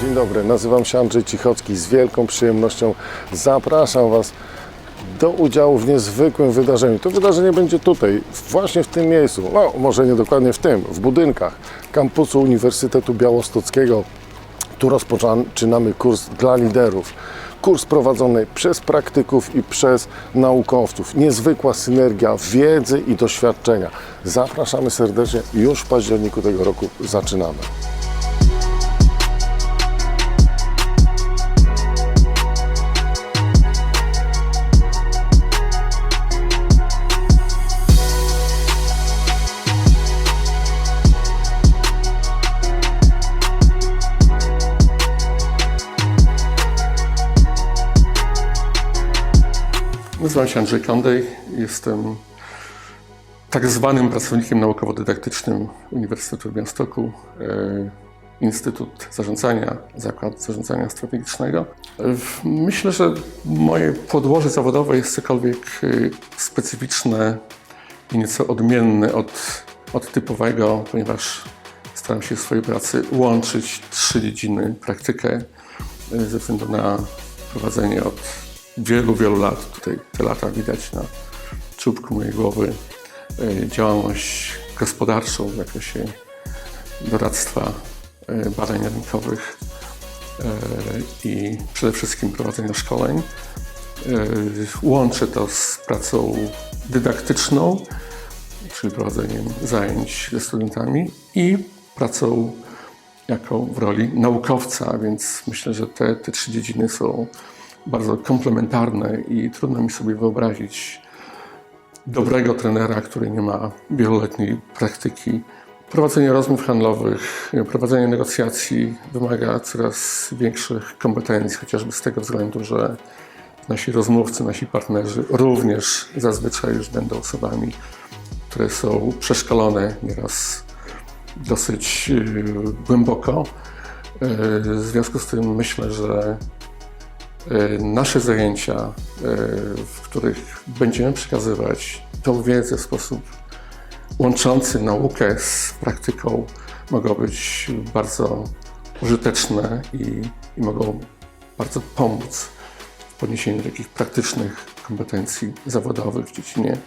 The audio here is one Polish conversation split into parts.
Dzień dobry, nazywam się Andrzej Cichocki. Z wielką przyjemnością zapraszam Was do udziału w niezwykłym wydarzeniu. To wydarzenie będzie tutaj, właśnie w tym miejscu. No, może nie dokładnie w tym, w budynkach kampusu Uniwersytetu Białostockiego. Tu rozpoczynamy kurs dla liderów. Kurs prowadzony przez praktyków i przez naukowców. Niezwykła synergia wiedzy i doświadczenia. Zapraszamy serdecznie. Już w październiku tego roku zaczynamy. Nazywam się Andrzej Kondej. Jestem tak zwanym pracownikiem naukowo-dydaktycznym Uniwersytetu w Białymstoku, e, Instytut Zarządzania, Zakład Zarządzania Strategicznego. Myślę, że moje podłoże zawodowe jest cokolwiek e, specyficzne i nieco odmienne od, od typowego, ponieważ staram się w swojej pracy łączyć trzy dziedziny. Praktykę e, ze względu na prowadzenie od wielu, wielu lat, tutaj te lata widać na czubku mojej głowy, e, działalność gospodarczą w zakresie doradztwa, e, badań rynkowych e, i przede wszystkim prowadzenia szkoleń. Łączę to z pracą dydaktyczną, czyli prowadzeniem zajęć ze studentami i pracą jako w roli naukowca, więc myślę, że te, te trzy dziedziny są bardzo komplementarne i trudno mi sobie wyobrazić dobrego trenera, który nie ma wieloletniej praktyki. Prowadzenie rozmów handlowych, prowadzenie negocjacji wymaga coraz większych kompetencji, chociażby z tego względu, że nasi rozmówcy, nasi partnerzy również zazwyczaj już będą osobami, które są przeszkolone nieraz dosyć yy, głęboko. Yy, W związku z tym myślę, że nasze zajęcia, yy, w których będziemy przekazywać tą wiedzę w sposób łączący naukę z praktyką, mogą być bardzo użyteczne i, i mogą bardzo pomóc w podniesieniu takich praktycznych kompetencji zawodowych w dziedzinie e,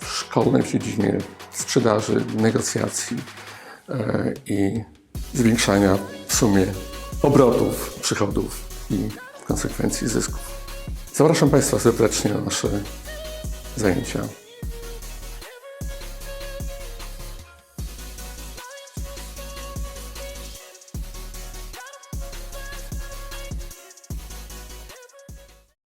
w szkolnej, w dziedzinie sprzedaży, negocjacji e, i zwiększania w sumie obrotów, przychodów i w konsekwencji zysków. Zapraszam Państwa serdecznie na nasze zajęcia